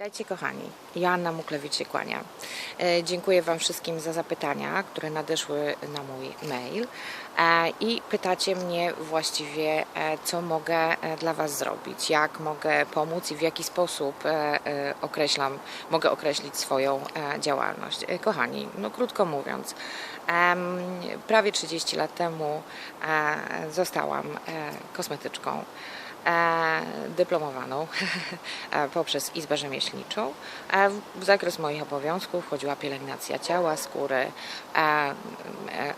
Witajcie kochani, Joanna Muklewicz się kłania. E, Dziękuję Wam wszystkim za zapytania, które nadeszły na mój mail E, i pytacie mnie właściwie, e, co mogę dla Was zrobić, jak mogę pomóc i w jaki sposób określam, mogę określić swoją działalność. Kochani, no krótko mówiąc, prawie 30 lat temu zostałam kosmetyczką dyplomowaną e, poprzez Izbę Rzemieślniczą. E, w- zakres moich obowiązków wchodziła pielęgnacja ciała, skóry, e, e,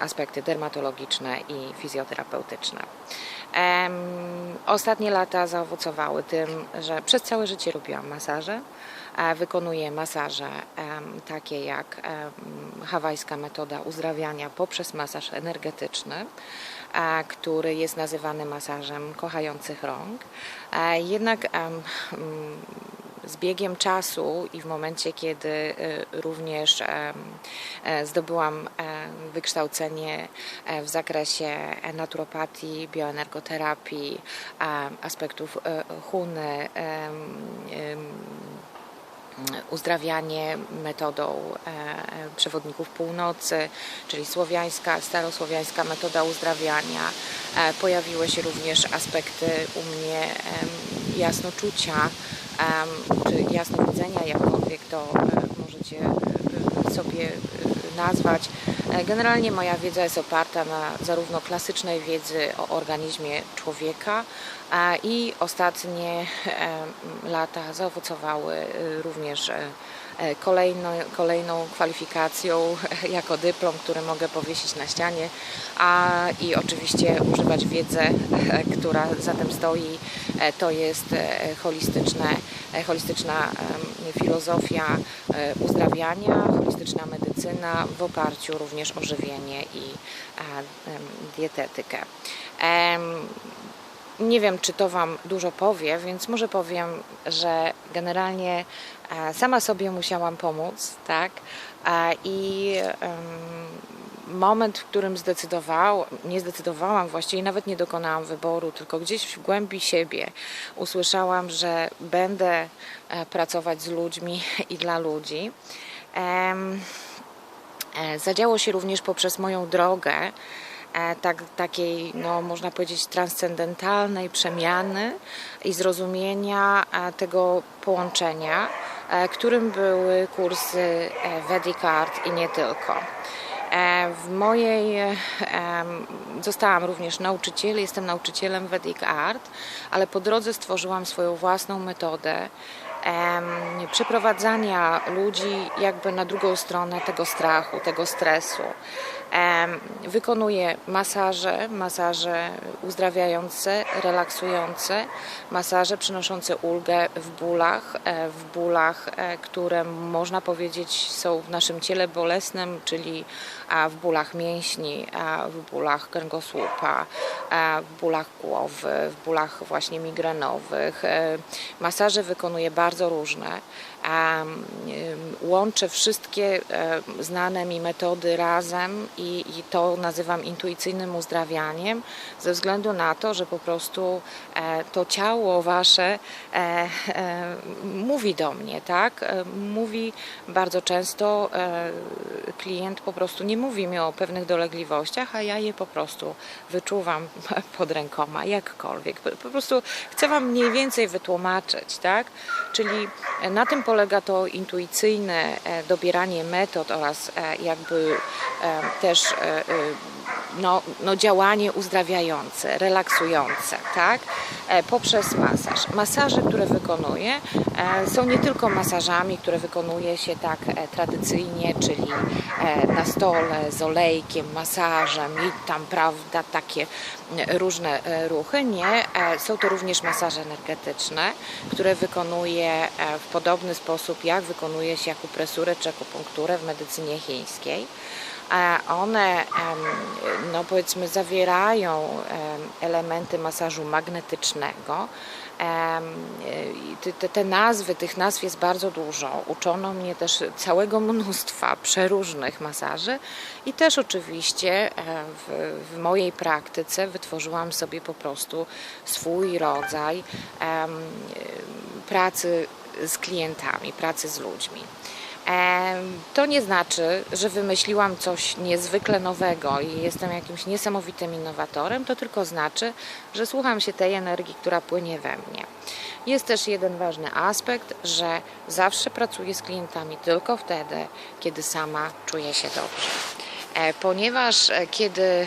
aspekty dermatologiczne i fizjoterapeutyczne. Ostatnie lata zaowocowały tym, że przez całe życie robiłam masaże. E, Wykonuję masaże takie jak hawajska metoda uzdrawiania poprzez masaż energetyczny, e, który jest nazywany masażem kochających rąk. Jednak mm, z biegiem czasu i w momencie, kiedy e, również e, zdobyłam e, wykształcenie e, w zakresie naturopatii, bioenergoterapii, aspektów huny, uzdrawianie metodą e, przewodników północy, czyli słowiańska, starosłowiańska metoda uzdrawiania. E, Pojawiły się również aspekty u mnie jasnoczucia, czy jasnowidzenia, jakkolwiek to e, możecie sobie nazwać. E, Generalnie moja wiedza jest oparta na zarówno klasycznej wiedzy o organizmie człowieka i ostatnie em, lata zaowocowały e, również e, kolejno, kolejną kwalifikacją jako dyplom, który mogę powiesić na ścianie, a i oczywiście używać wiedzę, e, która za tym stoi. E, To jest e, holistyczne, holistyczna filozofia uzdrawiania, holistyczna medycyna w oparciu również o żywienie i dietetykę. Nie wiem, czy to Wam dużo powie, więc może powiem, że generalnie e, sama sobie musiałam pomóc, tak? E, I moment, w którym zdecydowałam, nie zdecydowałam właściwie, nawet nie dokonałam wyboru, tylko gdzieś w głębi siebie usłyszałam, że będę e, pracować z ludźmi i dla ludzi. Zadziało się również poprzez moją drogę, tak, takiej, no, można powiedzieć, transcendentalnej przemiany i zrozumienia e, tego połączenia, e, którym były kursy e, Vedic Art i nie tylko. E, W mojej e, zostałam również nauczycielem, jestem nauczycielem Vedic Art, ale po drodze stworzyłam swoją własną metodę przeprowadzania ludzi jakby na drugą stronę tego strachu, tego stresu. Em, Wykonuję masaże, masaże uzdrawiające, relaksujące, masaże przynoszące ulgę w bólach, e, w bólach, e, które można powiedzieć są w naszym ciele bolesnym, czyli w bólach mięśni, w bólach kręgosłupa, w bólach głowy, w bólach właśnie migrenowych. E, Masaże wykonuję bardzo różne. A, Łączę wszystkie e, znane mi metody razem i, i to nazywam intuicyjnym uzdrawianiem, ze względu na to, że po prostu e, to ciało wasze e, mówi do mnie, tak? Mówi bardzo często klient po prostu nie mówi mi o pewnych dolegliwościach, a ja je po prostu wyczuwam pod rękoma, jakkolwiek. Po, po prostu chcę Wam mniej więcej wytłumaczyć, tak? Czyli na tym polega to intuicyjne e, dobieranie metod oraz e, jakby e, też no, no działanie uzdrawiające, relaksujące, tak? E, Poprzez masaż. Masaże, które wykonuję, e, są nie tylko masażami, które wykonuje się tak e, tradycyjnie, czyli na stole z olejkiem, masażem i tam, prawda, takie różne ruchy. Nie, są to również masaże energetyczne, które wykonuję e, w podobny sposób, jak wykonuje się akupresurę czy akupunkturę w medycynie chińskiej one no powiedzmy zawierają em, elementy masażu magnetycznego. Te- Te, nazwy, tych nazw jest bardzo dużo. Uczono mnie też całego mnóstwa przeróżnych masaży i też oczywiście e, w, w mojej praktyce wytworzyłam sobie po prostu swój rodzaj pracy z klientami, pracy z ludźmi. To nie znaczy, że wymyśliłam coś niezwykle nowego i jestem jakimś niesamowitym innowatorem, to tylko znaczy, że słucham się tej energii, która płynie we mnie. Jest też jeden ważny aspekt, że zawsze pracuję z klientami tylko wtedy, kiedy sama czuję się dobrze. E, Ponieważ e, kiedy e,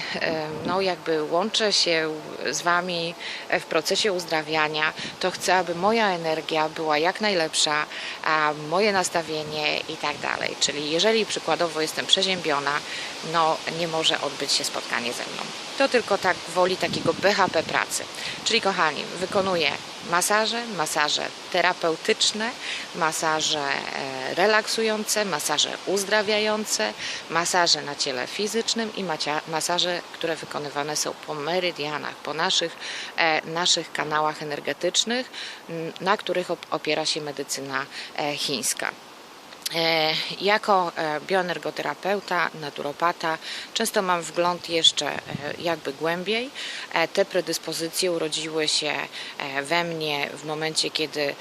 no, jakby łączę się z Wami w procesie uzdrawiania, to chcę, aby moja energia była jak najlepsza, moje nastawienie i tak dalej. Czyli jeżeli przykładowo jestem przeziębiona, no nie może odbyć się spotkanie ze mną. To tylko tak woli takiego BHP pracy. Czyli kochani, wykonuję masaże, masaże terapeutyczne, masaże e, relaksujące, masaże uzdrawiające, masaże na ciele fizycznym i masaże, które wykonywane są po meridianach, po naszych, e, naszych kanałach energetycznych, na których op- opiera się medycyna e, chińska. E, Jako e, bioenergoterapeuta, naturopata, często mam wgląd jeszcze e, jakby głębiej. Te predyspozycje urodziły się we mnie w momencie, kiedy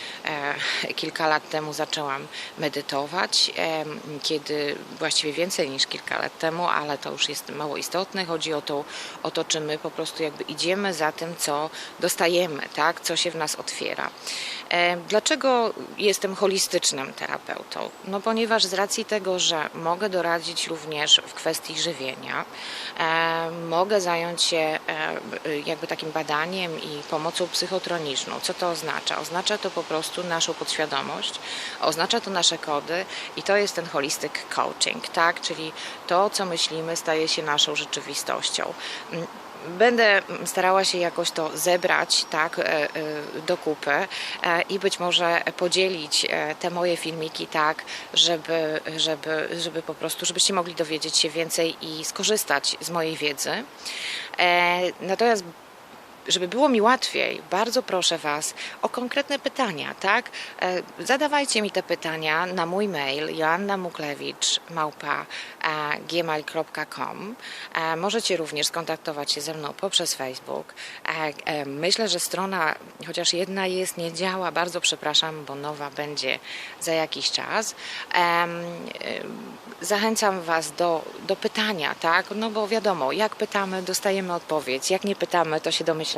kilka lat temu zaczęłam medytować, kiedy właściwie więcej niż kilka lat temu, ale to już jest mało istotne. Chodzi o to, o to czy my po prostu jakby idziemy za tym, co dostajemy, tak? co się w nas otwiera. Dlaczego jestem holistycznym terapeutą? No ponieważ z racji tego, że mogę doradzić również w kwestii żywienia, e, mogę zająć się e, jakby takim badaniem i pomocą psychotroniczną. Co to oznacza? Oznacza to po prostu naszą podświadomość, oznacza to nasze kody i to jest ten holistic coaching, tak? Czyli to, co myślimy, staje się naszą rzeczywistością. Będę starała się jakoś to zebrać tak, e, e, do kupy e, i być może podzielić te moje filmiki tak, żeby, żeby, żeby po prostu, żebyście mogli dowiedzieć się więcej i skorzystać z mojej wiedzy. Natomiast żeby było mi łatwiej, bardzo proszę Was o konkretne pytania, tak? E, Zadawajcie mi te pytania na mój mail joannamuklewicz małpa e. E, Możecie również skontaktować się ze mną poprzez Facebook. Myślę, że strona, chociaż jedna jest, nie działa. Bardzo przepraszam, bo nowa będzie za jakiś czas. Zachęcam Was do, do pytania, tak? No bo wiadomo, jak pytamy, dostajemy odpowiedź. Jak nie pytamy, to się domyślamy.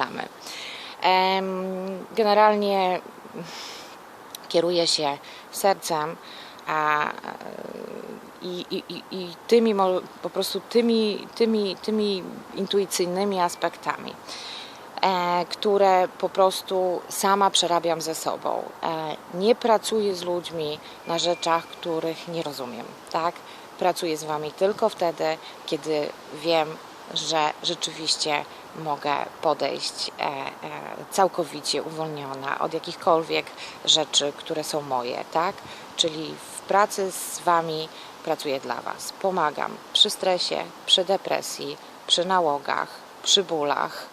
Generalnie kieruję się sercem a, i, i, i- tymi po prostu tymi, tymi, tymi intuicyjnymi aspektami, e, które po prostu sama przerabiam ze sobą. E, nie pracuję z ludźmi na rzeczach, których nie rozumiem, tak? Pracuję z Wami tylko wtedy, kiedy wiem, że rzeczywiście mogę podejść e, e, całkowicie uwolniona od jakichkolwiek rzeczy, które są moje, tak? Czyli w pracy z Wami pracuję dla Was. Pomagam przy stresie, przy depresji, przy nałogach, przy bólach,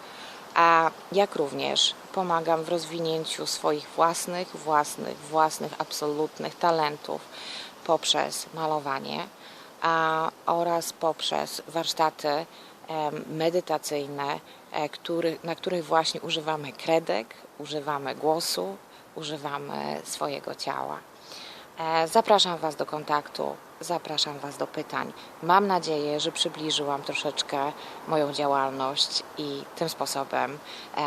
a jak również pomagam w rozwinięciu swoich własnych, własnych, własnych absolutnych talentów poprzez malowanie a, oraz poprzez warsztaty medytacyjne, e, który, na których właśnie używamy kredek, używamy głosu, używamy swojego ciała. E, Zapraszam Was do kontaktu, zapraszam Was do pytań. Mam nadzieję, że przybliżyłam troszeczkę moją działalność i tym sposobem e,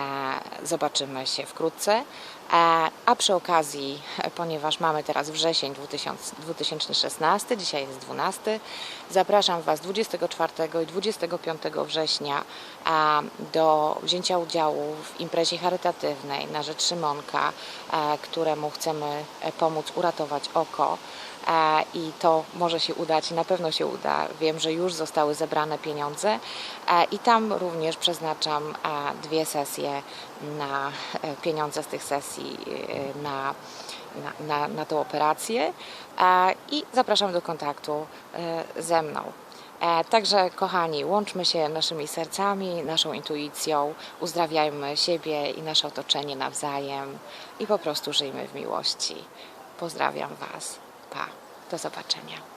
zobaczymy się wkrótce. E, a przy okazji, e, ponieważ mamy teraz wrzesień 2000, 2016, dzisiaj jest 12, zapraszam Was 24 i 25 września a, do wzięcia udziału w imprezie charytatywnej na rzecz Szymonka, e, któremu chcemy e, pomóc uratować oko. I to może się udać, na pewno się uda. Wiem, że już zostały zebrane pieniądze i tam również przeznaczam dwie sesje na e, pieniądze z tych sesji e, na, na, na, na tą operację i zapraszam do kontaktu e, ze mną. Także, kochani, łączmy się naszymi sercami, naszą intuicją, uzdrawiajmy siebie i nasze otoczenie nawzajem i po prostu żyjmy w miłości. Pozdrawiam Was. Pa. Do zobaczenia.